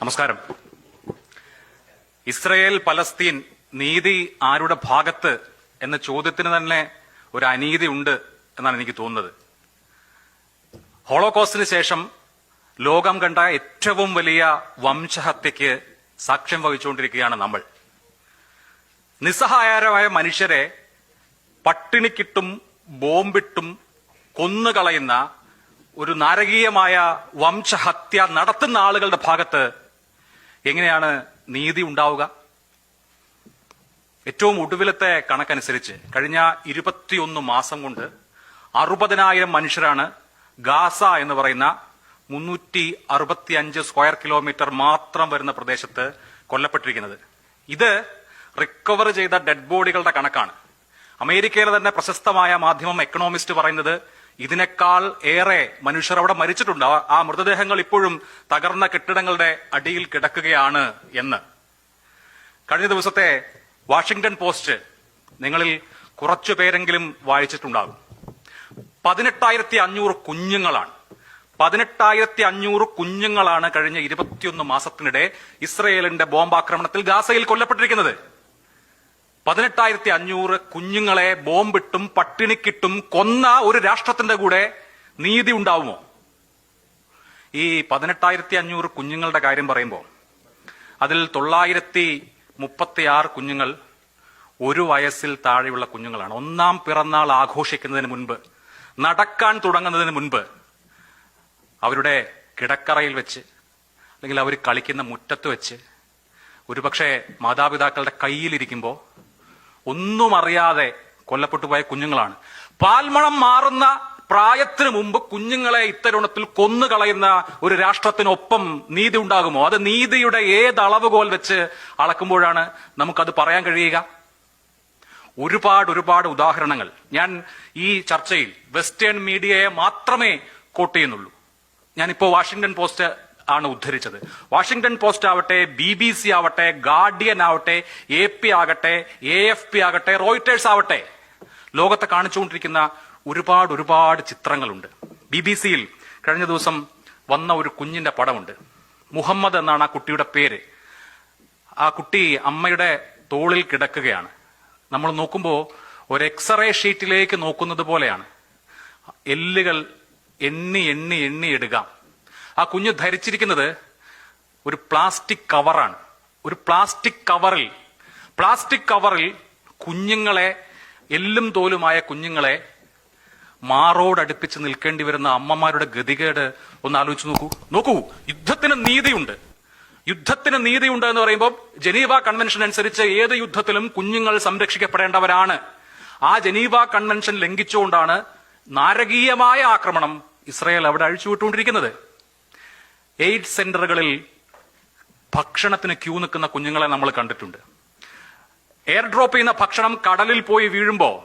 നമസ്കാരം. Israel Palestine നീതി ആരുടെ ഭാഗത്ത് എന്ന ചോദ്യത്തിന് തന്നെ ഒരു അനീതി ഉണ്ട് എന്നാണ് എനിക്ക് തോന്നുന്നത്. ഹോളോകോസ്റ്റിന് ശേഷം ലോകം കണ്ട ഏറ്റവും വലിയ വംശഹത്യക്ക് സാക്ഷ്യം വഹിച്ചുകൊണ്ടിരിക്കുകയാണ് നമ്മൾ. നിസ്സഹായരായ മനുഷ്യരെ പട്ടിണിക്കിട്ടും ബോംബിട്ടും കൊന്നുകളയുന്ന ഒരു നാരകീയമായ വംശഹത്യ നടത്തുന്ന ആളുകളുടെ ഭാഗത്ത് എങ്ങനെയാണ് നീതി ഉണ്ടാവുക? ഏറ്റവും ഒടുവിലത്തെ കണക്കനുസരിച്ച് കഴിഞ്ഞ ഇരുപത്തിയൊന്ന് മാസം കൊണ്ട് അറുപതിനായിരം മനുഷ്യരാണ് ഗാസ എന്ന് പറയുന്ന മുന്നൂറ്റി അറുപത്തി അഞ്ച് സ്ക്വയർ കിലോമീറ്റർ മാത്രം വരുന്ന പ്രദേശത്ത് കൊല്ലപ്പെട്ടിരിക്കുന്നത്. ഇത് റിക്കവർ ചെയ്ത ഡെഡ് ബോഡികളുടെ കണക്കാണ്. അമേരിക്കയിലെ തന്നെ പ്രശസ്തമായ മാധ്യമം എക്കണോമിസ്റ്റ് പറയുന്നത് ഇതിനേക്കാൾ ഏറെ മനുഷ്യർ അവിടെ മരിച്ചിട്ടുണ്ട്. ആ- മൃതദേഹങ്ങൾ ഇപ്പോഴും തകർന്ന കെട്ടിടങ്ങളുടെ അടിയിൽ കിടക്കുകയാണ് എന്ന്. കഴിഞ്ഞ ദിവസത്തെ വാഷിംഗ്ടൺ പോസ്റ്റ് നിങ്ങളിൽ കുറച്ചു പേരെങ്കിലും വായിച്ചിട്ടുണ്ടാകും. പതിനെട്ടായിരത്തി അഞ്ഞൂറ് കുഞ്ഞുങ്ങളാണ്. പതിനെട്ടായിരത്തി അഞ്ഞൂറ് കുഞ്ഞുങ്ങളാണ് കഴിഞ്ഞ ഇരുപത്തിയൊന്ന് മാസത്തിനിടെ ഇസ്രയേലിന്റെ ബോംബാക്രമണത്തിൽ ഗാസയിൽ കൊല്ലപ്പെട്ടിരിക്കുന്നത്. പതിനെട്ടായിരത്തി അഞ്ഞൂറ് കുഞ്ഞുങ്ങളെ ബോംബിട്ടും പട്ടിണിക്കിട്ടും കൊന്ന ഒരു രാഷ്ട്രത്തിന്റെ കൂടെ നീതി ഉണ്ടാവുമോ? ഈ പതിനെട്ടായിരത്തി അഞ്ഞൂറ് കുഞ്ഞുങ്ങളുടെ കാര്യം പറയുമ്പോൾ അതിൽ തൊള്ളായിരത്തി മുപ്പത്തിയാറ് കുഞ്ഞുങ്ങൾ ഒരു വയസ്സിൽ താഴെയുള്ള കുഞ്ഞുങ്ങളാണ്. ഒന്നാം പിറന്നാൾ ആഘോഷിക്കുന്നതിന് മുൻപ് നടക്കാൻ തുടങ്ങുന്നതിന് മുൻപ് അവരുടെ കിടക്കറയിൽ വെച്ച് അല്ലെങ്കിൽ അവർ കളിക്കുന്ന മുറ്റത്ത് വെച്ച് ഒരുപക്ഷെ മാതാപിതാക്കളുടെ കയ്യിലിരിക്കുമ്പോൾ ഒന്നും അറിയാതെ കൊല്ലപ്പെട്ടു പോയ കുഞ്ഞുങ്ങളാണ്. പാൽമണം മാറുന്ന പ്രായത്തിന് മുമ്പ് കുഞ്ഞുങ്ങളെ ഇത്തരുണത്തിൽ കൊന്നുകളയുന്ന ഒരു രാഷ്ട്രത്തിനൊപ്പം നീതി ഉണ്ടാകുമോ? അത് നീതിയുടെ ഏത് അളവുകോൽ വെച്ച് അളക്കുമ്പോഴാണ് നമുക്കത് പറയാൻ കഴിയുക. ഒരുപാട് ഒരുപാട് ഉദാഹരണങ്ങൾ. ഞാൻ ഈ ചർച്ചയിൽ വെസ്റ്റേൺ മീഡിയയെ മാത്രമേ കോട്ട് ചെയ്യുന്നുള്ളൂ. ഞാനിപ്പോ വാഷിംഗ്ടൺ പോസ്റ്റ് ആണ് ഉദ്ധരിച്ചത്. വാഷിംഗ്ടൺ പോസ്റ്റ് ആവട്ടെ ബി ബി സി ആവട്ടെ ഗാർഡിയൻ ആവട്ടെ എ പി ആകട്ടെ എ എഫ് പി ആകട്ടെ റോയിറ്റേഴ്സ് ആവട്ടെ ലോകത്തെ കാണിച്ചുകൊണ്ടിരിക്കുന്ന ഒരുപാട് ഒരുപാട് ചിത്രങ്ങളുണ്ട്. ബി ബി സിയിൽ കഴിഞ്ഞ ദിവസം വന്ന ഒരു കുഞ്ഞിന്റെ പടമുണ്ട്. മുഹമ്മദ് എന്നാണ് ആ കുട്ടിയുടെ പേര്. ആ കുട്ടി അമ്മയുടെ തോളിൽ കിടക്കുകയാണ്. നമ്മൾ നോക്കുമ്പോൾ ഒരു എക്സ്റേ ഷീറ്റിലേക്ക് നോക്കുന്നത് പോലെയാണ്. എല്ലുകൾ എണ്ണി എണ്ണി എണ്ണി ഇടുക ആ കുഞ്ഞ് ധരിച്ചിരിക്കുന്നത് ഒരു പ്ലാസ്റ്റിക് കവറാണ്. ഒരു പ്ലാസ്റ്റിക് കവറിൽ പ്ലാസ്റ്റിക് കവറിൽ കുഞ്ഞുങ്ങളെ എല്ലും തോലുമായ കുഞ്ഞുങ്ങളെ മാറോടടുപ്പിച്ച് നിൽക്കേണ്ടി വരുന്ന അമ്മമാരുടെ ഗതികേട് ഒന്ന് ആലോചിച്ച് നോക്കൂ. നോക്കൂ യുദ്ധത്തിന് നീതിയുണ്ട്. യുദ്ധത്തിന് നീതിയുണ്ട് എന്ന് പറയുമ്പോൾ ജനീവ കൺവെൻഷൻ അനുസരിച്ച് ഏത് യുദ്ധത്തിലും കുഞ്ഞുങ്ങൾ സംരക്ഷിക്കപ്പെടേണ്ടവരാണ്. ആ ജനീവ കൺവെൻഷൻ ലംഘിച്ചുകൊണ്ടാണ് നാരകീയമായ ആക്രമണം ഇസ്രയേൽ അവിടെ അഴിച്ചുവിട്ടുകൊണ്ടിരിക്കുന്നത്. എയ്ഡ് സെന്ററുകളിൽ ഭക്ഷണത്തിന് ക്യൂ നിൽക്കുന്ന കുഞ്ഞുങ്ങളെ നമ്മൾ കണ്ടിട്ടുണ്ട്. എയർ ഡ്രോപ്പ് ചെയ്യുന്ന ഭക്ഷണം കടലിൽ പോയി വീഴുമ്പോൾ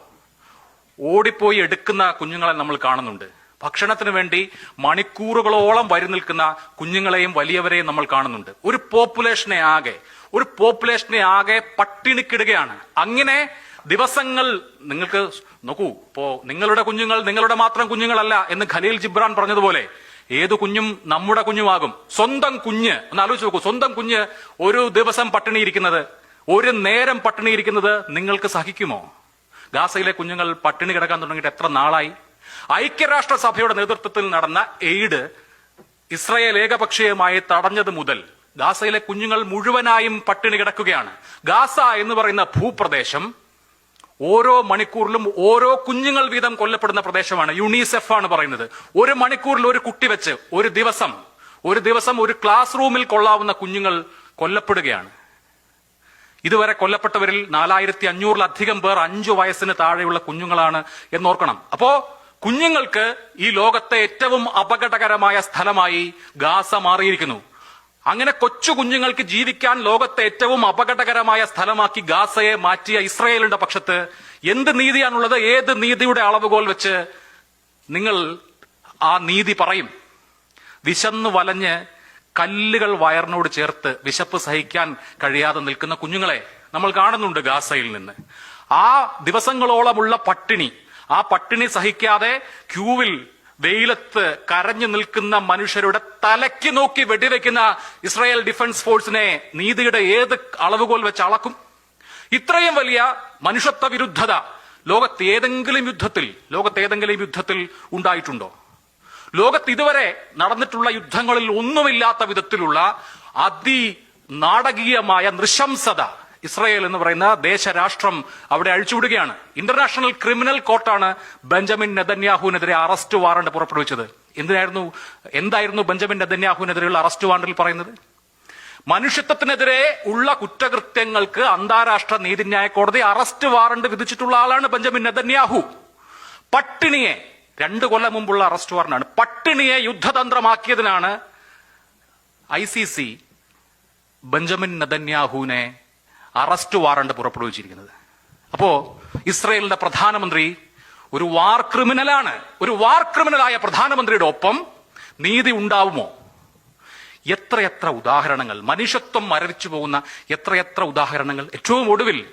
ഓടിപ്പോയി എടുക്കുന്ന കുഞ്ഞുങ്ങളെ നമ്മൾ കാണുന്നുണ്ട്. ഭക്ഷണത്തിന് വേണ്ടി മണിക്കൂറുകളോളം വരി നിൽക്കുന്ന കുഞ്ഞുങ്ങളെയും വലിയവരെയും നമ്മൾ കാണുന്നുണ്ട്. ഒരു പോപ്പുലേഷനെ ആകെ ഒരു പോപ്പുലേഷനെ ആകെ പട്ടിണിക്കിടുകയാണ്. അങ്ങനെ ദിവസങ്ങൾ നിങ്ങൾക്ക് നോക്കൂ ഇപ്പോ നിങ്ങളുടെ കുഞ്ഞുങ്ങൾ നിങ്ങളുടെ മാത്രം കുഞ്ഞുങ്ങളല്ല എന്ന് ഖലീൽ ജിബ്രാൻ പറഞ്ഞതുപോലെ ഏതു കുഞ്ഞും നമ്മുടെ കുഞ്ഞുമാകും. സ്വന്തം കുഞ്ഞ് ഒന്ന് ആലോചിച്ച് നോക്കൂ സ്വന്തം കുഞ്ഞ് ഒരു ദിവസം പട്ടിണിയിരിക്കുന്നത് ഒരു നേരം പട്ടിണിയിരിക്കുന്നത് നിങ്ങൾക്ക് സഹിക്കുമോ? ഗാസയിലെ കുഞ്ഞുങ്ങൾ പട്ടിണി കിടക്കാൻ തുടങ്ങിയിട്ട് എത്ര നാളായി? ഐക്യരാഷ്ട്ര സഭയുടെ നേതൃത്വത്തിൽ നടന്ന എയ്ഡ് ഇസ്രയേൽ ഏകപക്ഷീയമായി തടഞ്ഞത് മുതൽ ഗാസയിലെ കുഞ്ഞുങ്ങൾ മുഴുവനായും പട്ടിണി കിടക്കുകയാണ്. ഗാസ എന്ന് പറയുന്ന ഭൂപ്രദേശം ഓരോ മണിക്കൂറിലും ഓരോ കുഞ്ഞുങ്ങൾ വീതം കൊല്ലപ്പെടുന്ന പ്രദേശമാണ് യുണിസെഫ് ആണ് പറയുന്നത്. ഒരു മണിക്കൂറിൽ ഒരു കുട്ടി വെച്ച് ഒരു ദിവസം ഒരു ദിവസം ഒരു ക്ലാസ് റൂമിൽ കൊള്ളാവുന്ന കുഞ്ഞുങ്ങൾ കൊല്ലപ്പെടുകയാണ്. ഇതുവരെ കൊല്ലപ്പെട്ടവരിൽ നാലായിരത്തി അഞ്ഞൂറിലധികം പേർ അഞ്ചു വയസ്സിന് താഴെയുള്ള കുഞ്ഞുങ്ങളാണ് എന്നോർക്കണം. അപ്പോ കുഞ്ഞുങ്ങൾക്ക് ഈ ലോകത്തെ ഏറ്റവും അപകടകരമായ സ്ഥലമായി ഗാസ മാറിയിരിക്കുന്നു. അങ്ങനെ കൊച്ചു കുഞ്ഞുങ്ങൾക്ക് ജീവിക്കാൻ ലോകത്തെ ഏറ്റവും അപകടകരമായ സ്ഥലമാക്കി ഗാസയെ മാറ്റിയ ഇസ്രയേലിന്റെ പക്ഷത്ത് എന്ത് നീതിയാണുള്ളത്? ഏത് നീതിയുടെ അളവുകോൽ വെച്ച് നിങ്ങൾ ആ നീതി പറയും? വിശന്നു വലഞ്ഞ് കല്ലുകൾ വയറിനോട് ചേർത്ത് വിശപ്പ് സഹിക്കാൻ കഴിയാതെ നിൽക്കുന്ന കുഞ്ഞുങ്ങളെ നമ്മൾ കാണുന്നുണ്ട് ഗാസയിൽ നിന്ന്. ആ ദിവസങ്ങളോളമുള്ള പട്ടിണി ആ പട്ടിണി സഹിക്കാതെ ക്യൂവിൽ വെയിലത്ത് കരഞ്ഞു നിൽക്കുന്ന മനുഷ്യരുടെ തലയ്ക്ക് നോക്കി വെടിവെക്കുന്ന ഇസ്രായേൽ ഡിഫൻസ് ഫോഴ്സിനെ നീതിയുടെ ഏത് അളവുകോൽ വെച്ച് അളക്കും? ഇത്രയും വലിയ മനുഷ്യത്വ വിരുദ്ധത ലോകത്ത് ഏതെങ്കിലും യുദ്ധത്തിൽ ലോകത്ത് ഏതെങ്കിലും യുദ്ധത്തിൽ ഉണ്ടായിട്ടുണ്ടോ? ലോകത്ത് ഇതുവരെ നടന്നിട്ടുള്ള യുദ്ധങ്ങളിൽ ഒന്നുമില്ലാത്ത വിധത്തിലുള്ള അതി നാടകീയമായ നൃശംസത ഇസ്രായേൽ എന്ന് പറയുന്ന ദേശരാഷ്ട്രം അവിടെ അഴിച്ചുവിടുകയാണ്. ഇന്റർനാഷണൽ ക്രിമിനൽ കോർട്ടാണ് ബെഞ്ചമിൻ നെതന്യാഹുവിനെതിരെ അറസ്റ്റ് വാറണ്ട് പുറപ്പെടുവിച്ചത്. എന്തിനായിരുന്നു? എന്തായിരുന്നു ബെഞ്ചമിൻ നെതന്യാഹുവിനെതിരെയുള്ള അറസ്റ്റ് വാറണ്ടിൽ പറയുന്നത്? മനുഷ്യത്വത്തിനെതിരെ ഉള്ള കുറ്റകൃത്യങ്ങൾക്ക് അന്താരാഷ്ട്ര നീതിന്യായ കോടതി അറസ്റ്റ് വാറണ്ട് വിധിച്ചിട്ടുള്ള ആളാണ് ബെഞ്ചമിൻ നെതന്യാഹു. പട്ടിണിയെ രണ്ടു കൊല്ലം മുമ്പുള്ള അറസ്റ്റ് വാറണ്ടാണ് പട്ടിണിയെ യുദ്ധതന്ത്രമാക്കിയതിനാണ് ഐ സി സി ബെഞ്ചമിൻ നെതന്യാഹുവിനെ അറസ്റ്റ് വാറണ്ട് പുറപ്പെടുവിച്ചിരിക്കുന്നത്. അപ്പോ ഇസ്രയേലിന്റെ പ്രധാനമന്ത്രി ഒരു വാർ ക്രിമിനലാണ്. ഒരു വാർ ക്രിമിനലായ പ്രധാനമന്ത്രിയുടെ ഒപ്പം നീതി ഉണ്ടാവുമോ? എത്രയെത്ര ഉദാഹരണങ്ങൾ. മനുഷ്യത്വം മരവിച്ചു പോകുന്ന എത്രയെത്ര ഉദാഹരണങ്ങൾ. ഏറ്റവും ഒടുവിൽ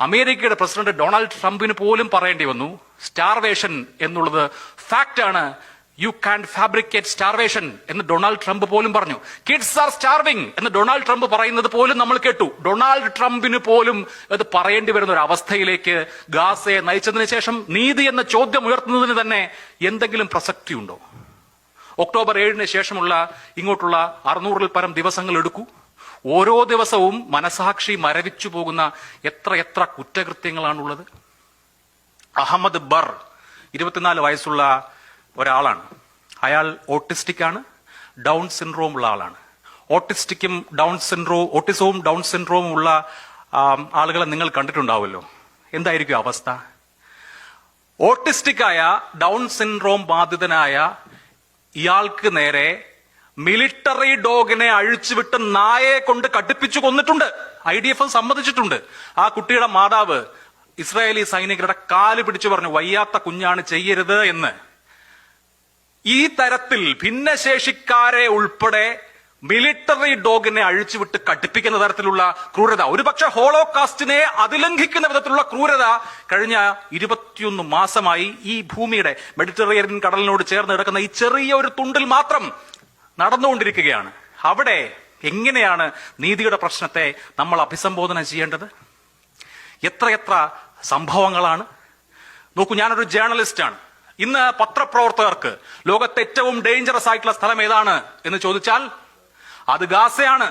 അമേരിക്കയുടെ പ്രസിഡന്റ് ഡൊണാൾഡ് ട്രംപിന് പോലും പറയേണ്ടി വന്നു. സ്റ്റാർവേഷൻ എന്നുള്ളത് ഫാക്റ്റാണ് യു കാൻ ഫാബ്രിക്കേറ്റ് സ്റ്റാർവേഷൻ എന്ന് ഡൊണാൾഡ് ട്രംപ് പോലും പറഞ്ഞു. കിഡ്സ് ആർ സ്റ്റാർവിംഗ് എന്ന് ഡൊണാൾഡ് ട്രംപ് പറയുന്നത് പോലും നമ്മൾ കേട്ടു. ഡൊണാൾഡ് ട്രംപിന് പോലും അത് പറയേണ്ടി വരുന്ന ഒരു അവസ്ഥയിലേക്ക് ഗാസയെ നയിച്ചതിന് ശേഷം നീതി എന്ന ചോദ്യം ഉയർത്തുന്നതിന് തന്നെ എന്തെങ്കിലും പ്രസക്തി ഉണ്ടോ? ഒക്ടോബർ ഏഴിന് ശേഷമുള്ള ഇങ്ങോട്ടുള്ള അറുന്നൂറിൽ പരം ദിവസങ്ങൾ എടുക്കൂ. ഓരോ ദിവസവും മനസാക്ഷി മരവിച്ചു പോകുന്ന എത്ര എത്ര കുറ്റകൃത്യങ്ങളാണുള്ളത്. അഹമ്മദ് ബർ ഇരുപത്തിനാല് വയസ്സുള്ള ഒരാളാണ്. അയാൾ ഓട്ടിസ്റ്റിക് ആണ് ഡൗൺ സിൻഡ്രോം ഉള്ള ആളാണ്. ഓട്ടിസ്റ്റിക്കും ഡൗൺ സിൻഡ്രോ ഓട്ടിസവും ഡൗൺ സിൻഡ്രോവും ഉള്ള ആളുകളെ നിങ്ങൾ കണ്ടിട്ടുണ്ടാവുമല്ലോ. എന്തായിരിക്കും അവസ്ഥ? ഓട്ടിസ്റ്റിക്കായ ഡൗൺ സിൻഡ്രോം ബാധിതനായ ഇയാൾക്ക് നേരെ മിലിറ്ററി ഡോഗിനെ അഴിച്ചുവിട്ട് നായയെ കൊണ്ട് കടുപ്പിച്ചു കൊന്നിട്ടുണ്ട്. ഐ ഡി എഫ് സമ്മതിച്ചിട്ടുണ്ട്. ആ കുട്ടിയുടെ മാതാവ് ഇസ്രായേലി സൈനികരുടെ കാൽ പിടിച്ചു പറഞ്ഞു വയ്യാത്ത കുഞ്ഞാണ് ചെയ്യരുത് എന്ന്. ഈ തരത്തിൽ ഭിന്നശേഷിക്കാരെ ഉൾപ്പെടെ മിലിറ്ററി ഡോഗിനെ അഴിച്ചുവിട്ട് കടുപ്പിക്കുന്ന തരത്തിലുള്ള ക്രൂരത. ഒരുപക്ഷെ ഹോളോകാസ്റ്റിനെ അതിലംഘിക്കുന്ന വിധത്തിലുള്ള ക്രൂരത കഴിഞ്ഞ ഇരുപത്തിയൊന്ന് മാസമായി ഈ ഭൂമിയുടെ മെഡിറ്ററേനിയൻ കടലിനോട് ചേർന്ന് കിടക്കുന്ന ഈ ചെറിയ ഒരു തുണ്ടിൽ മാത്രം നടന്നുകൊണ്ടിരിക്കുകയാണ്. അവിടെ എങ്ങനെയാണ് നീതിയുടെ പ്രശ്നത്തെ നമ്മൾ അഭിസംബോധന ചെയ്യേണ്ടത്? എത്രയെത്ര സംഭവങ്ങളാണ്? നോക്കൂ ഞാനൊരു ജേർണലിസ്റ്റാണ്. ഇന്ന് പത്രപ്രവർത്തകർക്ക് ലോകത്തെ ഏറ്റവും ഡേഞ്ചറസ് ആയിട്ടുള്ള സ്ഥലം ഏതാണ് എന്ന് ചോദിച്ചാൽ അത് ഗാസയാണ്.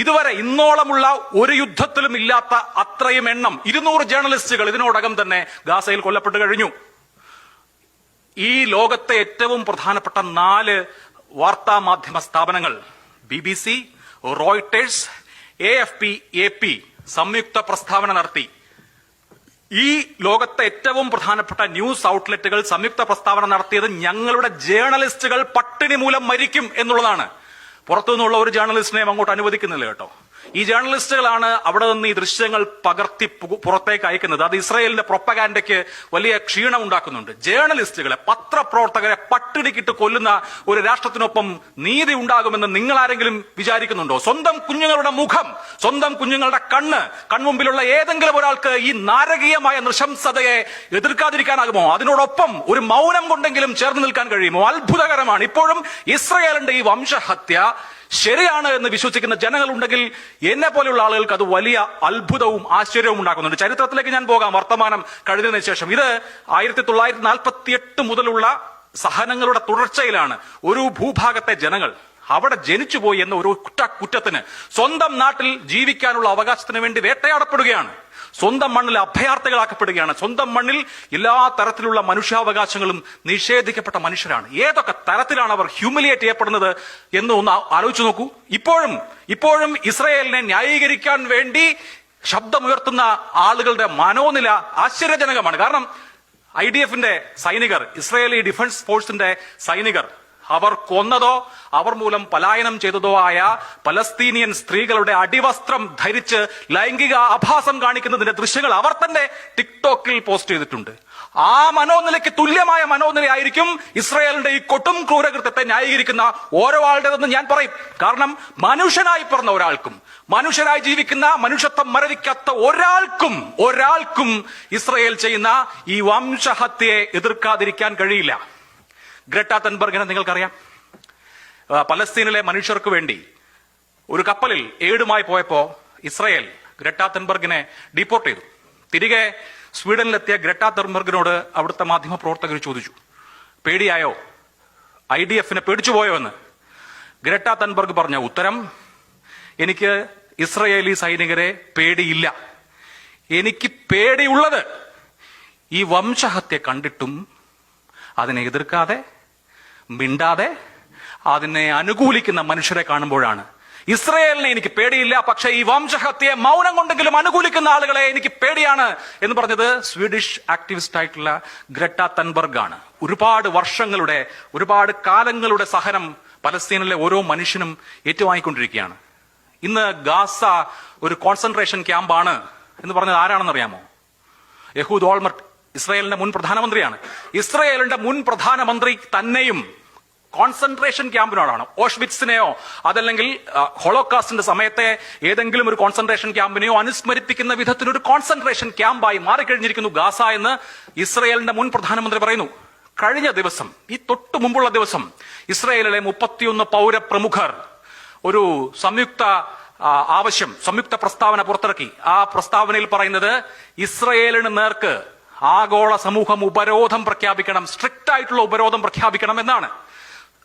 ഇതുവരെ ഇന്നോളമുള്ള ഒരു യുദ്ധത്തിലും ഇല്ലാത്ത അത്രയും എണ്ണം ഇരുന്നൂറ് ജേർണലിസ്റ്റുകൾ ഇതിനോടകം തന്നെ ഗാസയിൽ കൊല്ലപ്പെട്ടു കഴിഞ്ഞു. ഈ ലോകത്തെ ഏറ്റവും പ്രധാനപ്പെട്ട നാല് വാർത്താ മാധ്യമ സ്ഥാപനങ്ങൾ B B C Reuters A F P A P സംയുക്ത പ്രസ്താവന നടത്തി. ഈ ലോകത്തെ ഏറ്റവും പ്രധാനപ്പെട്ട ന്യൂസ് ഔട്ട്ലെറ്റുകൾ സംയുക്ത പ്രസ്താവന നടത്തിയത് ഞങ്ങളുടെ ജേർണലിസ്റ്റുകൾ പട്ടിണി മൂലം മരിക്കും എന്നുള്ളതാണ്. പുറത്തുനിന്നുള്ള ഒരു ജേർണലിസ്റ്റിനെയും അങ്ങോട്ട് അനുവദിക്കുന്നില്ല കേട്ടോ. ഈ ജേർണലിസ്റ്റുകളാണ് അവിടെ നിന്ന് ഈ ദൃശ്യങ്ങൾ പകർത്തി പുറത്തേക്ക് അയക്കുന്നത്. അത് ഇസ്രയേലിന്റെ പ്രൊപ്പഗാൻഡയ്ക്ക് വലിയ ക്ഷീണം ഉണ്ടാക്കുന്നുണ്ട്. ജേർണലിസ്റ്റുകളെ പത്രപ്രവർത്തകരെ പട്ടിണിക്കിട്ട് കൊല്ലുന്ന ഒരു രാഷ്ട്രത്തിനൊപ്പം നീതി ഉണ്ടാകുമെന്ന് നിങ്ങൾ ആരെങ്കിലും വിചാരിക്കുന്നുണ്ടോ? സ്വന്തം കുഞ്ഞുങ്ങളുടെ മുഖം സ്വന്തം കുഞ്ഞുങ്ങളുടെ കണ്ണ് കൺമുമ്പിലുള്ള ഏതെങ്കിലും ഒരാൾക്ക് ഈ നാരകീയമായ നൃശംസതയെ എതിർക്കാതിരിക്കാനാകുമോ? അതിനോടൊപ്പം ഒരു മൗനം കൊണ്ടെങ്കിലും ചേർന്ന് നിൽക്കാൻ കഴിയുമോ? അത്ഭുതകരമാണ്. ഇപ്പോഴും ഇസ്രയേലിന്റെ ഈ വംശഹത്യ ശരിയാണ് എന്ന് വിശ്വസിക്കുന്ന ജനങ്ങളുണ്ടെങ്കിൽ എന്നെ പോലെയുള്ള ആളുകൾക്ക് അത് വലിയ അത്ഭുതവും ആശ്ചര്യവും ഉണ്ടാക്കുന്നുണ്ട്. ചരിത്രത്തിലേക്ക് ഞാൻ പോകാം. വർത്തമാനം കഴിഞ്ഞതിന് ശേഷം. ഇത് ആയിരത്തി തൊള്ളായിരത്തി നാൽപ്പത്തി എട്ട് മുതലുള്ള സഹനങ്ങളുടെ തുടർച്ചയിലാണ് ഒരു ഭൂഭാഗത്തെ ജനങ്ങൾ അവിടെ ജനിച്ചുപോയി എന്ന ഒരു കുറ്റ കുറ്റത്തിന് സ്വന്തം നാട്ടിൽ ജീവിക്കാനുള്ള അവകാശത്തിന് വേണ്ടി വേട്ടയാടപ്പെടുകയാണ്. സ്വന്തം മണ്ണിൽ അഭയാർത്ഥികളാക്കപ്പെടുകയാണ്. സ്വന്തം മണ്ണിൽ എല്ലാ തരത്തിലുള്ള മനുഷ്യാവകാശങ്ങളും നിഷേധിക്കപ്പെട്ട മനുഷ്യരാണ്. ഏതൊക്കെ തരത്തിലാണ് അവർ ഹ്യൂമിലിയേറ്റ് ചെയ്യപ്പെടുന്നത് എന്ന് ഒന്ന് ആലോചിച്ചു നോക്കൂ. ഇപ്പോഴും ഇപ്പോഴും ഇസ്രയേലിനെ ന്യായീകരിക്കാൻ വേണ്ടി ശബ്ദമുയർത്തുന്ന ആളുകളുടെ മനോനില ആശ്ചര്യജനകമാണ്. കാരണം ഐ ഡി എഫിന്റെ സൈനികർ ഇസ്രയേലി ഡിഫൻസ് ഫോഴ്സിന്റെ സൈനികർ അവർ കൊന്നതോ അവർ മൂലം പലായനം ചെയ്തതോ ആയ പലസ്തീനിയൻ സ്ത്രീകളുടെ അടിവസ്ത്രം ധരിച്ച് ലൈംഗിക ആഭാസം കാണിക്കുന്നതിന്റെ ദൃശ്യങ്ങൾ അവർ തന്നെ ടിക്ടോക്കിൽ പോസ്റ്റ് ചെയ്തിട്ടുണ്ട്. ആ മനോനിലയ്ക്ക് തുല്യമായ മനോനിലയായിരിക്കും ഇസ്രയേലിന്റെ ഈ കൊട്ടും ക്രൂരകൃത്യത്തെ ന്യായീകരിക്കുന്ന ഓരോ ആളുടേതെന്ന് ഞാൻ പറയും. കാരണം മനുഷ്യനായി പിറന്ന ഒരാൾക്കും മനുഷ്യരായി ജീവിക്കുന്ന മനുഷ്യത്വം മരവിക്കാത്ത ഒരാൾക്കും ഒരാൾക്കും ഇസ്രയേൽ ചെയ്യുന്ന ഈ വംശഹത്യയെ എതിർക്കാതിരിക്കാൻ കഴിയില്ല. ഗ്രട്ട തൻബർഗിനെ നിങ്ങൾക്കറിയാം. പലസ്തീനിലെ മനുഷ്യർക്ക് വേണ്ടി ഒരു കപ്പലിൽ ഏടുമായി പോയപ്പോ ഇസ്രയേൽ ഗ്രട്ട തൻബർഗിനെ ഡീപ്പോർട്ട് ചെയ്തു. തിരികെ സ്വീഡനിലെത്തിയ ഗ്രട്ട തൻബർഗിനോട് അവിടുത്തെ മാധ്യമ പ്രവർത്തകർ ചോദിച്ചു പേടിയായോ? ഐ ഡി എഫിനെ പേടിച്ചു പോയോ എന്ന്? ഗ്രട്ട തൻബർഗ് പറഞ്ഞ ഉത്തരം എനിക്ക് ഇസ്രയേലി സൈനികരെ പേടിയില്ല. എനിക്ക് പേടിയുള്ളത് ഈ വംശഹത്യ കണ്ടിട്ടും അതിനെ എതിർക്കാതെ മിണ്ടാതെ അതിനെ അനുകൂലിക്കുന്ന മനുഷ്യരെ കാണുമ്പോഴാണ്. ഇസ്രയേലിനെ എനിക്ക് പേടിയില്ല പക്ഷേ ഈ വംശഹത്യയെ മൗനം കൊണ്ടെങ്കിലും അനുകൂലിക്കുന്ന ആളുകളെ എനിക്ക് പേടിയാണ് എന്ന് പറഞ്ഞത് സ്വീഡിഷ് ആക്ടിവിസ്റ്റ് ആയിട്ടുള്ള ഗ്രട്ട തൻബർഗ് ആണ് ഒരുപാട് വർഷങ്ങളുടെ ഒരുപാട് കാലങ്ങളുടെ സഹനം പലസ്തീനിലെ ഓരോ മനുഷ്യനും ഏറ്റുവാങ്ങിക്കൊണ്ടിരിക്കുകയാണ്. ഇന്ന് ഗാസ ഒരു കോൺസെൻട്രേഷൻ ക്യാമ്പാണ് എന്ന് പറഞ്ഞത് ആരാണെന്ന് അറിയാമോ യഹൂദ് ഓൾമർട്ട് ഇസ്രയേലിന്റെ മുൻ പ്രധാനമന്ത്രിയാണ്. ഇസ്രയേലിന്റെ മുൻ പ്രധാനമന്ത്രി തന്നെയും കോൺസെൻട്രേഷൻ ക്യാമ്പിനോടാണ് ഓഷ്വിറ്റ്സിനെയോ അതല്ലെങ്കിൽ ഹോളോകാസ്റ്റിന്റെ സമയത്തെ ഏതെങ്കിലും ഒരു കോൺസെൻട്രേഷൻ ക്യാമ്പിനെയോ അനുസ്മരിപ്പിക്കുന്ന വിധത്തിലൊരു കോൺസെൻട്രേഷൻ ക്യാമ്പായി മാറിക്കഴിഞ്ഞിരിക്കുന്നു ഗാസ എന്ന് ഇസ്രയേലിന്റെ മുൻ പ്രധാനമന്ത്രി പറയുന്നു. കഴിഞ്ഞ ദിവസം ഈ തൊട്ടു മുമ്പുള്ള ദിവസം ഇസ്രയേലിലെ മുപ്പത്തിയൊന്ന് പൗരപ്രമുഖർ ഒരു സംയുക്ത ആവശ്യം സംയുക്ത പ്രസ്താവന പുറത്തിറക്കി. ആ പ്രസ്താവനയിൽ പറയുന്നത് ഇസ്രയേലിന് നേർക്ക് ആഗോള സമൂഹം ഉപരോധം പ്രഖ്യാപിക്കണം സ്ട്രിക്റ്റ് ആയിട്ടുള്ള ഉപരോധം പ്രഖ്യാപിക്കണം എന്നാണ്.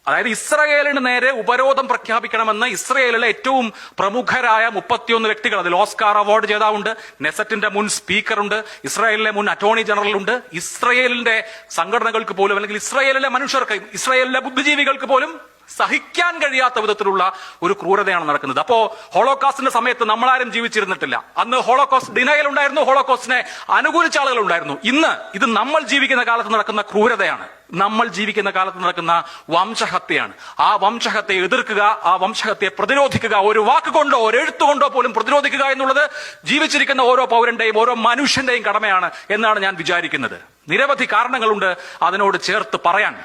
അതായത് ഇസ്രയേലിന് നേരെ ഉപരോധം പ്രഖ്യാപിക്കണമെന്ന് ഇസ്രയേലിലെ ഏറ്റവും പ്രമുഖരായ മുപ്പത്തിയൊന്ന് വ്യക്തികൾ അതിൽ ഓസ്കാർ അവാർഡ് ജേതാവുണ്ട് നെസറ്റിന്റെ മുൻ സ്പീക്കറുണ്ട് ഇസ്രായേലിലെ മുൻ അറ്റോർണി ജനറലുണ്ട്. ഇസ്രയേലിന്റെ സംഘടനകൾക്ക് പോലും അല്ലെങ്കിൽ ഇസ്രയേലിലെ മനുഷ്യർക്ക് ഇസ്രയേലിലെ ബുദ്ധിജീവികൾക്ക് പോലും സഹിക്കാൻ കഴിയാത്ത വിധത്തിലുള്ള ഒരു ക്രൂരതയാണ് നടക്കുന്നത്. അപ്പോ ഹോളോകാസ്റ്റിന്റെ സമയത്ത് നമ്മളാരും ജീവിച്ചിരുന്നിട്ടില്ല. അന്ന് ഹോളോകോസ്റ്റ് ഡിനയൽ ഉണ്ടായിരുന്നു ഹോളോകോസ്റ്റിനെ അനുകൂലിച്ച ആളുകൾ ഉണ്ടായിരുന്നു. ഇന്ന് ഇത് നമ്മൾ ജീവിക്കുന്ന കാലത്ത് നടക്കുന്ന ക്രൂരതയാണ്. നമ്മൾ ജീവിക്കുന്ന കാലത്ത് നടക്കുന്ന വംശഹത്യയാണ്. ആ വംശഹത്യയെ എതിർക്കുക ആ വംശഹത്യയെ പ്രതിരോധിക്കുക ഒരു വാക്കുകൊണ്ടോ ഒരു എഴുത്തുകൊണ്ടോ പോലും പ്രതിരോധിക്കുക എന്നുള്ളത് ജീവിച്ചിരിക്കുന്ന ഓരോ പൗരന്റെയും ഓരോ മനുഷ്യന്റെയും കടമയാണ് എന്നാണ് ഞാൻ വിചാരിക്കുന്നത്. നിരവധി കാരണങ്ങളുണ്ട് അതിനോട് ചേർത്ത് പറയാൻ.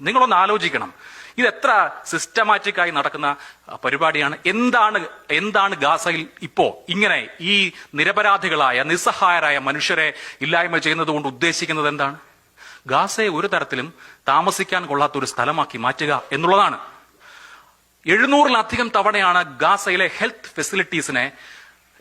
നിങ്ങളൊന്ന് ആലോചിക്കണം. ഇത് എത്ര സിസ്റ്റമാറ്റിക് ആയി നടക്കുന്ന പരിപാടിയാണ്. എന്താണ് എന്താണ് ഗാസയിൽ ഇപ്പോ ഇങ്ങനെ ഈ നിരപരാധികളായ നിസ്സഹായരായ മനുഷ്യരെ ഇല്ലായ്മ ചെയ്യുന്നത് കൊണ്ട് ഉദ്ദേശിക്കുന്നത് എന്താണ്? ഗാസയെ ഒരു തരത്തിലും താമസിക്കാൻ കൊള്ളാത്ത ഒരു സ്ഥലമാക്കി മാറ്റുക എന്നുള്ളതാണ്. എഴുന്നൂറിലധികം തവണയാണ് ഗാസയിലെ ഹെൽത്ത് ഫെസിലിറ്റീസിനെ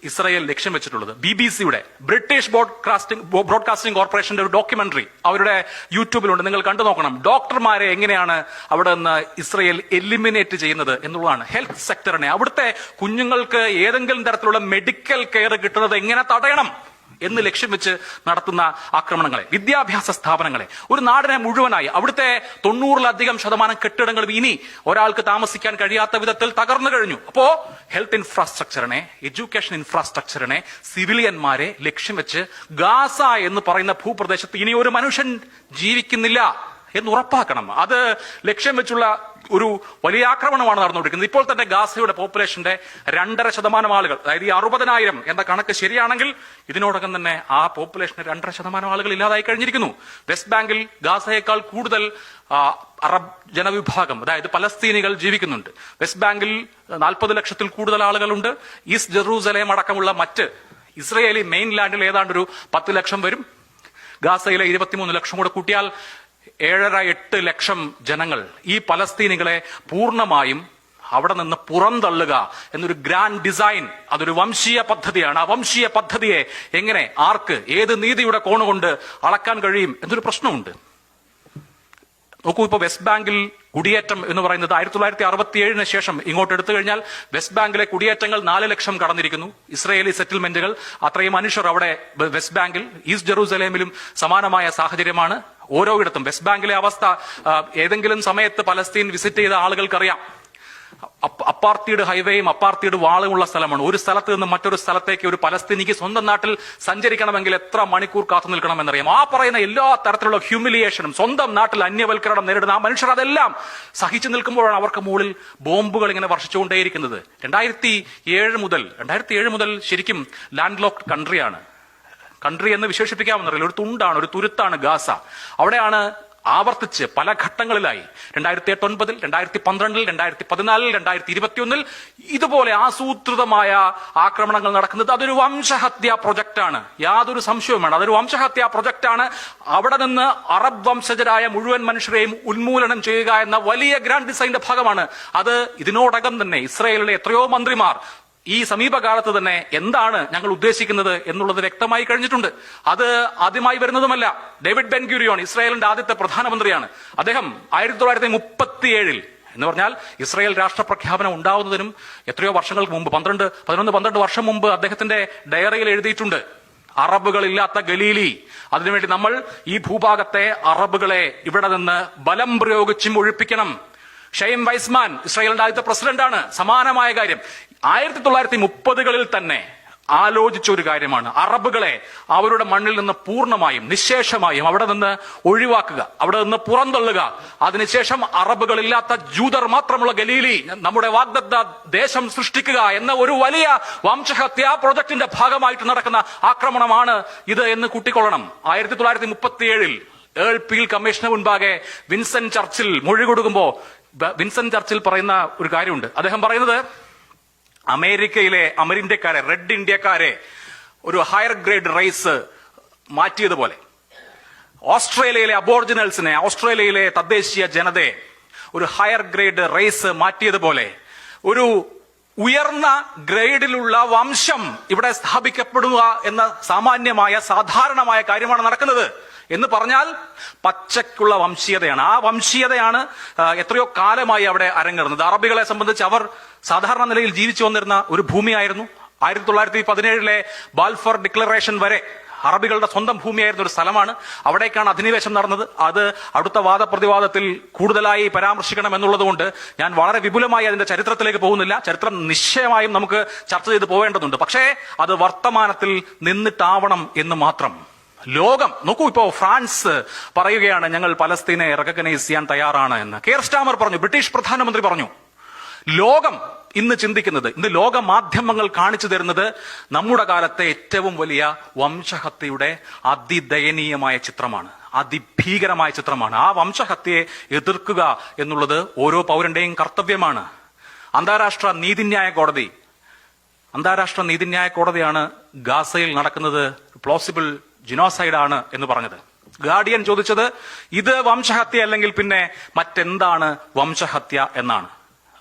ഇസ്രായേൽ ലക്ഷ്യം വെച്ചിട്ടുള്ളത്. ബി ബി സിയുടെ ബ്രിട്ടീഷ് ബ്രോഡ്കാസ്റ്റിംഗ് ബ്രോഡ്കാസ്റ്റിംഗ് കോർപ്പറേഷന്റെ ഒരു ഡോക്യുമെന്ററി അവരുടെ യൂട്യൂബിലുണ്ട്. നിങ്ങൾ കണ്ടു നോക്കണം. ഡോക്ടർമാരെ എങ്ങനെയാണ് അവിടെ നിന്ന് ഇസ്രായേൽ എലിമിനേറ്റ് ചെയ്യുന്നത് എന്നുള്ളതാണ് ഹെൽത്ത് സെക്ടറിനെ. അവിടുത്തെ കുഞ്ഞുങ്ങൾക്ക് ഏതെങ്കിലും തരത്തിലുള്ള മെഡിക്കൽ കെയർ കിട്ടുന്നത് എങ്ങനെ തടയണം? എന്ന് ലക്ഷ്യം വെച്ച് നടത്തുന്ന ആക്രമണങ്ങളെ വിദ്യാഭ്യാസ സ്ഥാപനങ്ങളെ. ഒരു നാടിനെ മുഴുവനായി അവിടുത്തെ തൊണ്ണൂറിലധികം ശതമാനം കെട്ടിടങ്ങൾ ഇനി ഒരാൾക്ക് താമസിക്കാൻ കഴിയാത്ത വിധത്തിൽ തകർന്നു കഴിഞ്ഞു. അപ്പോ ഹെൽത്ത് ഇൻഫ്രാസ്ട്രക്ചറിനെ എഡ്യൂക്കേഷൻ ഇൻഫ്രാസ്ട്രക്ചറിനെ സിവിലിയന്മാരെ ലക്ഷ്യം വെച്ച് ഗാസ എന്ന് പറയുന്ന ഭൂപ്രദേശത്ത് ഇനി ഒരു മനുഷ്യൻ ജീവിക്കുന്നില്ല. എന്ന് ഉറപ്പാക്കണം. അത് ലക്ഷ്യം വെച്ചുള്ള ഒരു വലിയ ആക്രമണമാണ് നടന്നുകൊണ്ടിരിക്കുന്നത്. ഇപ്പോൾ തന്നെ ഗാസയുടെ പോപ്പുലേഷന്റെ രണ്ടര ശതമാനം ആളുകൾ അതായത് ഈ അറുപതിനായിരം എന്ന കണക്ക് ശരിയാണെങ്കിൽ ഇതിനോടകം തന്നെ ആ പോപ്പുലേഷന് രണ്ടര ശതമാനം ആളുകൾ ഇല്ലാതായി കഴിഞ്ഞിരിക്കുന്നു. വെസ്റ്റ് ബാങ്കിൽ ഗാസയേക്കാൾ കൂടുതൽ അറബ് ജനവിഭാഗം അതായത് പലസ്തീനികൾ ജീവിക്കുന്നുണ്ട്. വെസ്റ്റ് ബാങ്കിൽ നാൽപ്പത് ലക്ഷത്തിൽ കൂടുതൽ ആളുകളുണ്ട്. ഈസ്റ്റ് ജെറൂസലേം അടക്കമുള്ള മറ്റ് ഇസ്രയേലി മെയിൻ ലാൻഡിൽ ഏതാണ്ട് ഒരു പത്ത് ലക്ഷം വരും. ഗാസയിലെ ഇരുപത്തിമൂന്ന് ലക്ഷം കൂടെ കൂട്ടിയാൽ ഏഴര എട്ട് ലക്ഷം ജനങ്ങൾ ഈ പലസ്തീനികളെ പൂർണമായും അവിടെ നിന്ന് പുറന്തള്ളുക എന്നൊരു ഗ്രാൻഡ് ഡിസൈൻ അതൊരു വംശീയ പദ്ധതിയാണ്. ആ വംശീയ പദ്ധതിയെ എങ്ങനെ ആർക്ക് ഏത് നീതിയുടെ കോണുകൊണ്ട് അളക്കാൻ കഴിയും എന്നൊരു പ്രശ്നമുണ്ട്. നോക്കൂ ഇപ്പൊ വെസ്റ്റ് ബാങ്കിൽ കുടിയേറ്റം എന്ന് പറയുന്നത് ആയിരത്തി തൊള്ളായിരത്തി അറുപത്തി ഏഴിന് ശേഷം ഇങ്ങോട്ട് എടുത്തു കഴിഞ്ഞാൽ വെസ്റ്റ് ബാങ്കിലെ കുടിയേറ്റങ്ങൾ നാല് ലക്ഷം കടന്നിരിക്കുന്നു. ഇസ്രയേലി സെറ്റിൽമെന്റുകൾ അത്രയും മനുഷ്യർ അവിടെ വെസ്റ്റ് ബാങ്കിൽ ഈസ്റ്റ് ജെറൂസലേമിലും സമാനമായ സാഹചര്യമാണ്. ഓരോയിടത്തും വെസ്റ്റ് ബാങ്കിലെ അവസ്ഥ ഏതെങ്കിലും സമയത്ത് പലസ്തീൻ വിസിറ്റ് ചെയ്ത ആളുകൾക്കറിയാം. അപ്പാർത്തിയുടെ ഹൈവേയും അപ്പാർത്തിയുടെ വാളുമുള്ള സ്ഥലമാണ്. ഒരു സ്ഥലത്ത് നിന്ന് മറ്റൊരു സ്ഥലത്തേക്ക് ഒരു പലസ്തീനിക്ക് സ്വന്തം നാട്ടിൽ സഞ്ചരിക്കണമെങ്കിൽ എത്ര മണിക്കൂർ കാത്തു നിൽക്കണം എന്നറിയാം ആ പറയുന്ന എല്ലാ തരത്തിലുള്ള ഹ്യൂമിലിയേഷനും സ്വന്തം നാട്ടിൽ അന്യവൽക്കരണം നേരിടുന്ന ആ മനുഷ്യർ അതെല്ലാം സഹിച്ചു നിൽക്കുമ്പോഴാണ് അവർക്ക് മുകളിൽ ബോംബുകൾ ഇങ്ങനെ വർഷിച്ചുകൊണ്ടേയിരിക്കുന്നത്. രണ്ടായിരത്തി ഏഴ് മുതൽ രണ്ടായിരത്തി ഏഴ് മുതൽ ശരിക്കും ലാൻഡ് ലോക്ഡ് കൺട്രിയാണ് കൺട്രി എന്ന് വിശേഷിപ്പിക്കാമെന്നറിയില്ല. ഒരു തുണ്ടാണ് ഒരു തുരുത്താണ് ഗാസ. അവിടെയാണ് ആവർത്തിച്ച് പല ഘട്ടങ്ങളിലായി. രണ്ടായിരത്തി എട്ട് ഒൻപതിൽ രണ്ടായിരത്തി പന്ത്രണ്ടിൽ രണ്ടായിരത്തി പതിനാലിൽ രണ്ടായിരത്തി ഇരുപത്തിയൊന്നിൽ ഇതുപോലെ ആസൂത്രിതമായ ആക്രമണങ്ങൾ നടക്കുന്നത് അതൊരു വംശഹത്യാ പ്രൊജക്റ്റാണ്. യാതൊരു സംശയവും വേണം അതൊരു വംശഹത്യാ പ്രൊജക്റ്റാണ് അവിടെ നിന്ന് അറബ് വംശജരായ മുഴുവൻ മനുഷ്യരെയും ഉന്മൂലനം ചെയ്യുക എന്ന വലിയ ഗ്രാൻഡ് ഡിസൈന്റെ ഭാഗമാണ്. അത് ഇതിനോടകം തന്നെ ഇസ്രായേലിലെ എത്രയോ മന്ത്രിമാർ ഈ സമീപകാലത്ത് തന്നെ എന്താണ് ഞങ്ങൾ ഉദ്ദേശിക്കുന്നത് എന്നുള്ളത് വ്യക്തമായി കഴിഞ്ഞിട്ടുണ്ട്. അത് ആദ്യമായി വരുന്നതുമല്ല. ഡേവിഡ് ബെൻഗ്യൂരിയോൺ ഇസ്രായേലിന്റെ ആദ്യത്തെ പ്രധാനമന്ത്രിയാണ്. അദ്ദേഹം ആയിരത്തി തൊള്ളായിരത്തി മുപ്പത്തിയേഴിൽ എന്ന് പറഞ്ഞാൽ ഇസ്രായേൽ രാഷ്ട്രപ്രഖ്യാപനം ഉണ്ടാവുന്നതിനും എത്രയോ വർഷങ്ങൾക്ക് മുമ്പ് പന്ത്രണ്ട് പതിനൊന്ന് പന്ത്രണ്ട് വർഷം മുമ്പ് അദ്ദേഹത്തിന്റെ ഡയറിയിൽ എഴുതിയിട്ടുണ്ട്. അറബുകളില്ലാത്ത ഗലീലി. അതിനുവേണ്ടി നമ്മൾ ഈ ഭൂഭാഗത്തെ അറബുകളെ ഇവിടെ നിന്ന് ബലം പ്രയോഗിച്ചും ഒഴിപ്പിക്കണം. ഷെയ്ം വൈസ്മാൻ ഇസ്രായേലിന്റെ ആദ്യത്തെ പ്രസിഡന്റാണ്. സമാനമായ കാര്യം. ആയിരത്തി തൊള്ളായിരത്തി മുപ്പതുകളിൽ തന്നെ ആലോചിച്ച ഒരു കാര്യമാണ്. അറബുകളെ അവരുടെ മണ്ണിൽ നിന്ന് പൂർണമായും നിശേഷമായും അവിടെ നിന്ന് ഒഴിവാക്കുക അവിടെ നിന്ന് പുറന്തള്ളുക. അതിനുശേഷം അറബുകളില്ലാത്ത ജൂതർ മാത്രമുള്ള ഗലീലി നമ്മുടെ വാഗ്ദത്ത ദേശം സൃഷ്ടിക്കുക എന്ന ഒരു വലിയ വംശഹത്യാ പ്രൊജക്ടിന്റെ ഭാഗമായിട്ട് നടക്കുന്ന ആക്രമണമാണ് ഇത് എന്ന് കൂട്ടിക്കൊള്ളണം. ആയിരത്തി തൊള്ളായിരത്തി മുപ്പത്തിയേഴിൽ ഏൾ പീൽ കമ്മീഷന് മുൻപാകെ വിൻസെന്റ് ചർച്ചിൽ മൊഴി കൊടുക്കുമ്പോ ബ- വിൻസെന്റ് ചർച്ചിൽ പറയുന്ന ഒരു കാര്യമുണ്ട്. അദ്ദേഹം പറയുന്നത് അമേരിക്കയിലെ അമരിന്ത്യക്കാരെ റെഡ് ഇന്ത്യക്കാരെ ഒരു ഹയർ ഗ്രേഡ് റേസ് മാറ്റിയതുപോലെ. ഓസ്ട്രേലിയയിലെ അബോർജിനൽസിനെ ഓസ്ട്രേലിയയിലെ തദ്ദേശീയ ജനതയെ ഒരു ഹയർ ഗ്രേഡ് റേസ് മാറ്റിയതുപോലെ ഒരു ഉയർന്ന ഗ്രേഡിലുള്ള വംശം ഇവിടെ സ്ഥാപിക്കപ്പെടുക എന്ന സാമാന്യമായ സാധാരണമായ കാര്യമാണ് നടക്കുന്നത്. എന്ന് പറഞ്ഞാൽ പച്ചക്കുള്ള വംശീയതയാണ്. ആ വംശീയതയാണ് എത്രയോ കാലമായി അവിടെ അരങ്ങേറുന്നത്. അറബികളെ സംബന്ധിച്ച് അവർ സാധാരണ നിലയിൽ ജീവിച്ചു വന്നിരുന്ന ഒരു ഭൂമിയായിരുന്നു. ആയിരത്തി തൊള്ളായിരത്തി പതിനേഴിലെ ബാൽഫർ ഡിക്ലറേഷൻ വരെ അറബികളുടെ സ്വന്തം ഭൂമിയായിരുന്ന ഒരു സ്ഥലമാണ്. അവിടേക്കാണ് അധിനിവേശം നടന്നത്. അത് അടുത്ത വാദപ്രതിവാദത്തിൽ കൂടുതലായി പരാമർശിക്കണം എന്നുള്ളതുകൊണ്ട് ഞാൻ വളരെ വിപുലമായി അതിന്റെ ചരിത്രത്തിലേക്ക് പോകുന്നില്ല. ചരിത്രം നിശ്ചയമായും നമുക്ക് ചർച്ച ചെയ്ത് പോവേണ്ടതുണ്ട്. പക്ഷേ അത് വർത്തമാനത്തിൽ നിന്നിട്ടാവണം എന്ന് മാത്രം. ലോകം. നോക്കൂ ഇപ്പോ ഫ്രാൻസ് പറയുകയാണ് ഞങ്ങൾ പലസ്തീനെ റെക്കഗ്നൈസ് ചെയ്യാൻ തയ്യാറാണ് എന്ന്. കെയർ സ്റ്റാമർ പറഞ്ഞു ബ്രിട്ടീഷ് പ്രധാനമന്ത്രി പറഞ്ഞു ലോകം ഇന്ന് ചിന്തിക്കുന്നത് ഇന്ന് ലോക മാധ്യമങ്ങൾ കാണിച്ചു തരുന്നത് നമ്മുടെ കാലത്തെ ഏറ്റവും വലിയ വംശഹത്യയുടെ അതിദയനീയമായ ചിത്രമാണ് അതിഭീകരമായ ചിത്രമാണ്. ആ വംശഹത്യയെ എതിർക്കുക എന്നുള്ളത് ഓരോ പൗരന്റെയും കർത്തവ്യമാണ്. അന്താരാഷ്ട്ര നീതിന്യായ കോടതി അന്താരാഷ്ട്ര നീതിന്യായ കോടതിയാണ് ഗാസയിൽ നടക്കുന്നത് പ്ലോസിബിൾ ജിനോസൈഡ് ആണ് എന്ന് പറഞ്ഞത്. ഗാർഡിയൻ ചോദിച്ചത് ഇത് വംശഹത്യ അല്ലെങ്കിൽ പിന്നെ മറ്റെന്താണ് വംശഹത്യ എന്നാണ്.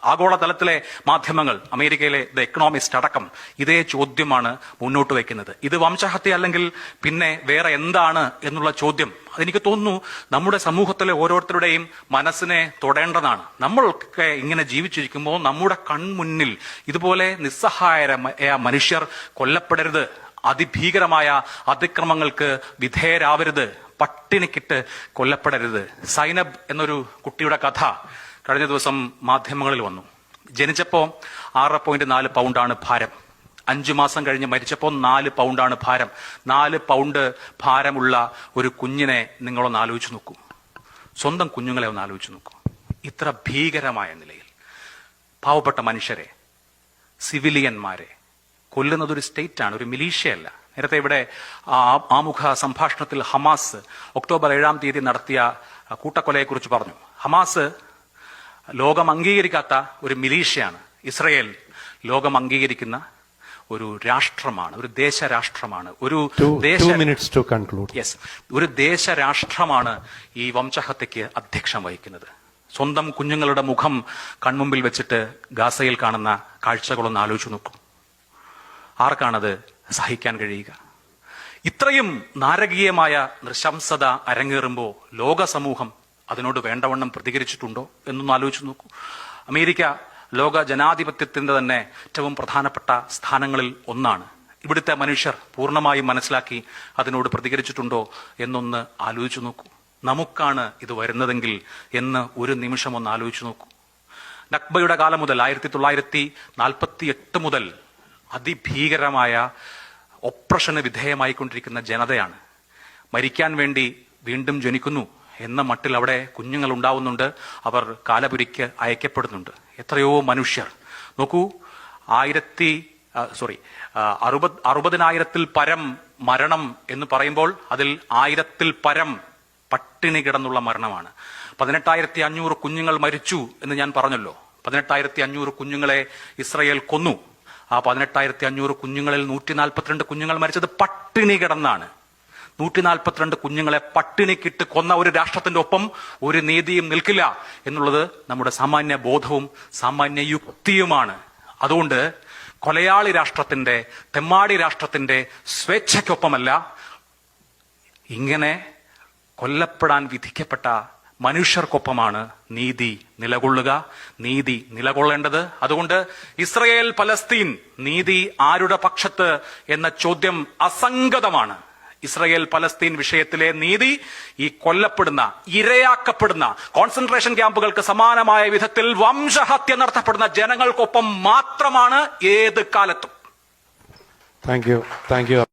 ആഗോളതലത്തിലെ മാധ്യമങ്ങൾ അമേരിക്കയിലെ ദ എക്കണോമിസ്റ്റ് അടക്കം ഇതേ ചോദ്യമാണ് മുന്നോട്ട് വയ്ക്കുന്നത് ഇത് വംശഹത്യ അല്ലെങ്കിൽ പിന്നെ വേറെ എന്താണ് എന്നുള്ള ചോദ്യം അതെനിക്ക് തോന്നുന്നു നമ്മുടെ സമൂഹത്തിലെ ഓരോരുത്തരുടെയും മനസ്സിനെ തൊടേണ്ടതാണ്. നമ്മളൊക്കെ ഇങ്ങനെ ജീവിച്ചിരിക്കുമ്പോൾ നമ്മുടെ കൺമുന്നിൽ ഇതുപോലെ നിസ്സഹായ മനുഷ്യർ കൊല്ലപ്പെടരുത് അതിഭീകരമായ അതിക്രമങ്ങൾക്ക് വിധേയരാവരുത് പട്ടിണിക്കിട്ട് കൊല്ലപ്പെടരുത്. സൈനബ് എന്നൊരു കുട്ടിയുടെ കഥ കഴിഞ്ഞ ദിവസം മാധ്യമങ്ങളിൽ വന്നു. ജനിച്ചപ്പോൾ ആറ് പോയിന്റ് നാല് പൗണ്ടാണ് ഭാരം. അഞ്ചു മാസം കഴിഞ്ഞ് മരിച്ചപ്പോൾ നാല് പൗണ്ടാണ് ഭാരം. നാല് പൗണ്ട് ഭാരമുള്ള ഒരു കുഞ്ഞിനെ നിങ്ങളൊന്ന് ആലോചിച്ച് നോക്കൂ. സ്വന്തം കുഞ്ഞുങ്ങളെ ഒന്ന് ആലോചിച്ച് നോക്കൂ. ഇത്ര ഭീകരമായ നിലയിൽ പാവപ്പെട്ട മനുഷ്യരെ സിവിലിയന്മാരെ കൊല്ലുന്നത് ഒരു സ്റ്റേറ്റ് ആണ് ഒരു മിലീഷ്യയല്ല. നേരത്തെ ഇവിടെ ആമുഖ സംഭാഷണത്തിൽ ഹമാസ് ഒക്ടോബർ ഏഴാം തീയതി നടത്തിയ കൂട്ടക്കൊലയെ കുറിച്ച് പറഞ്ഞു. ഹമാസ് ലോകം അംഗീകരിക്കാത്ത ഒരു മിലീഷ്യയാണ്. ഇസ്രയേൽ ലോകം അംഗീകരിക്കുന്ന ഒരു രാഷ്ട്രമാണ് ഒരു ദേശരാഷ്ട്രമാണ് ഒരു യെസ് ഒരു ദേശരാഷ്ട്രമാണ് ഈ വംശഹത്യക്ക് അധ്യക്ഷം വഹിക്കുന്നത്. സ്വന്തം കുഞ്ഞുങ്ങളുടെ മുഖം കൺമുമ്പിൽ വെച്ചിട്ട് ഗാസയിൽ കാണുന്ന കാഴ്ചകളൊന്ന് ആലോചിച്ചു നോക്കൂ. ആർക്കാണത് സഹിക്കാൻ കഴിയുക? ഇത്രയും നാരകീയമായ നൃശംസത അരങ്ങേറുമ്പോൾ ലോക സമൂഹം അതിനോട് വേണ്ടവണ്ണം പ്രതികരിച്ചിട്ടുണ്ടോ എന്നൊന്ന് ആലോചിച്ച് നോക്കൂ. അമേരിക്ക ലോക ജനാധിപത്യത്തിന്റെ തന്നെ ഏറ്റവും പ്രധാനപ്പെട്ട സ്ഥാനങ്ങളിൽ ഒന്നാണ്. ഇവിടുത്തെ മനുഷ്യർ പൂർണമായും മനസ്സിലാക്കി അതിനോട് പ്രതികരിച്ചിട്ടുണ്ടോ എന്നൊന്ന് ആലോചിച്ചു നോക്കൂ. നമുക്കാണ് ഇത് വരുന്നതെങ്കിൽ എന്ന് ഒരു നിമിഷം ഒന്ന് ആലോചിച്ചു നോക്കൂ. നക്ബയുടെ കാലം മുതൽ ആയിരത്തി തൊള്ളായിരത്തി നാൽപ്പത്തി എട്ട് മുതൽ അതിഭീകരമായ ഒപ്രഷന് വിധേയമായിക്കൊണ്ടിരിക്കുന്ന ജനതയാണ്. മരിക്കാൻ വേണ്ടി വീണ്ടും ജനിക്കുന്നു എന്ന മട്ടിൽ അവിടെ കുഞ്ഞുങ്ങൾ ഉണ്ടാവുന്നുണ്ട് അവർ കാലപുരിക്ക് അയക്കപ്പെടുന്നുണ്ട്. എത്രയോ മനുഷ്യർ. നോക്കൂ ആയിരത്തി സോറി അറുപത് അറുപതിനായിരത്തിൽ പരം മരണം എന്ന് പറയുമ്പോൾ അതിൽ ആയിരത്തിൽ പരം പട്ടിണി കിടന്നുള്ള മരണമാണ്. പതിനെട്ടായിരത്തി അഞ്ഞൂറ് കുഞ്ഞുങ്ങൾ മരിച്ചു എന്ന് ഞാൻ പറഞ്ഞല്ലോ. പതിനെട്ടായിരത്തി അഞ്ഞൂറ് കുഞ്ഞുങ്ങളെ ഇസ്രയേൽ കൊന്നു. ആ പതിനെട്ടായിരത്തി അഞ്ഞൂറ് കുഞ്ഞുങ്ങളിൽ നൂറ്റി നാൽപ്പത്തിരണ്ട് കുഞ്ഞുങ്ങൾ മരിച്ചത് പട്ടിണി കിടന്നാണ്. നൂറ്റി നാൽപ്പത്തിരണ്ട് കുഞ്ഞുങ്ങളെ പട്ടിണിക്കിട്ട് കൊന്ന ഒരു രാഷ്ട്രത്തിന്റെ ഒപ്പം ഒരു നീതിയും നിൽക്കില്ല എന്നുള്ളത് നമ്മുടെ സാമാന്യ ബോധവും സാമാന്യ യുക്തിയുമാണ്. അതുകൊണ്ട് കൊലയാളി രാഷ്ട്രത്തിന്റെ തെമ്മാടി രാഷ്ട്രത്തിന്റെ സ്വേച്ഛയ്ക്കൊപ്പമല്ല ഇങ്ങനെ കൊല്ലപ്പെടാൻ വിധിക്കപ്പെട്ട മനുഷ്യർക്കൊപ്പമാണ് നീതി നിലകൊള്ളുക. നീതി നിലകൊള്ളേണ്ടത്. അതുകൊണ്ട് ഇസ്രയേൽ പലസ്തീൻ നീതി ആരുടെ പക്ഷത്ത് എന്ന ചോദ്യം അസംഗതമാണ്. ഇസ്രയേൽ പലസ്തീൻ വിഷയത്തിലെ നീതി ഈ കൊല്ലപ്പെടുന്ന ഇരയാക്കപ്പെടുന്ന കോൺസെൻട്രേഷൻ ക്യാമ്പുകൾക്ക് സമാനമായ വിധത്തിൽ വംശഹത്യ നടത്തപ്പെടുന്ന ജനങ്ങൾക്കൊപ്പം മാത്രമാണ് ഏത് കാലത്തും. Thank you thank you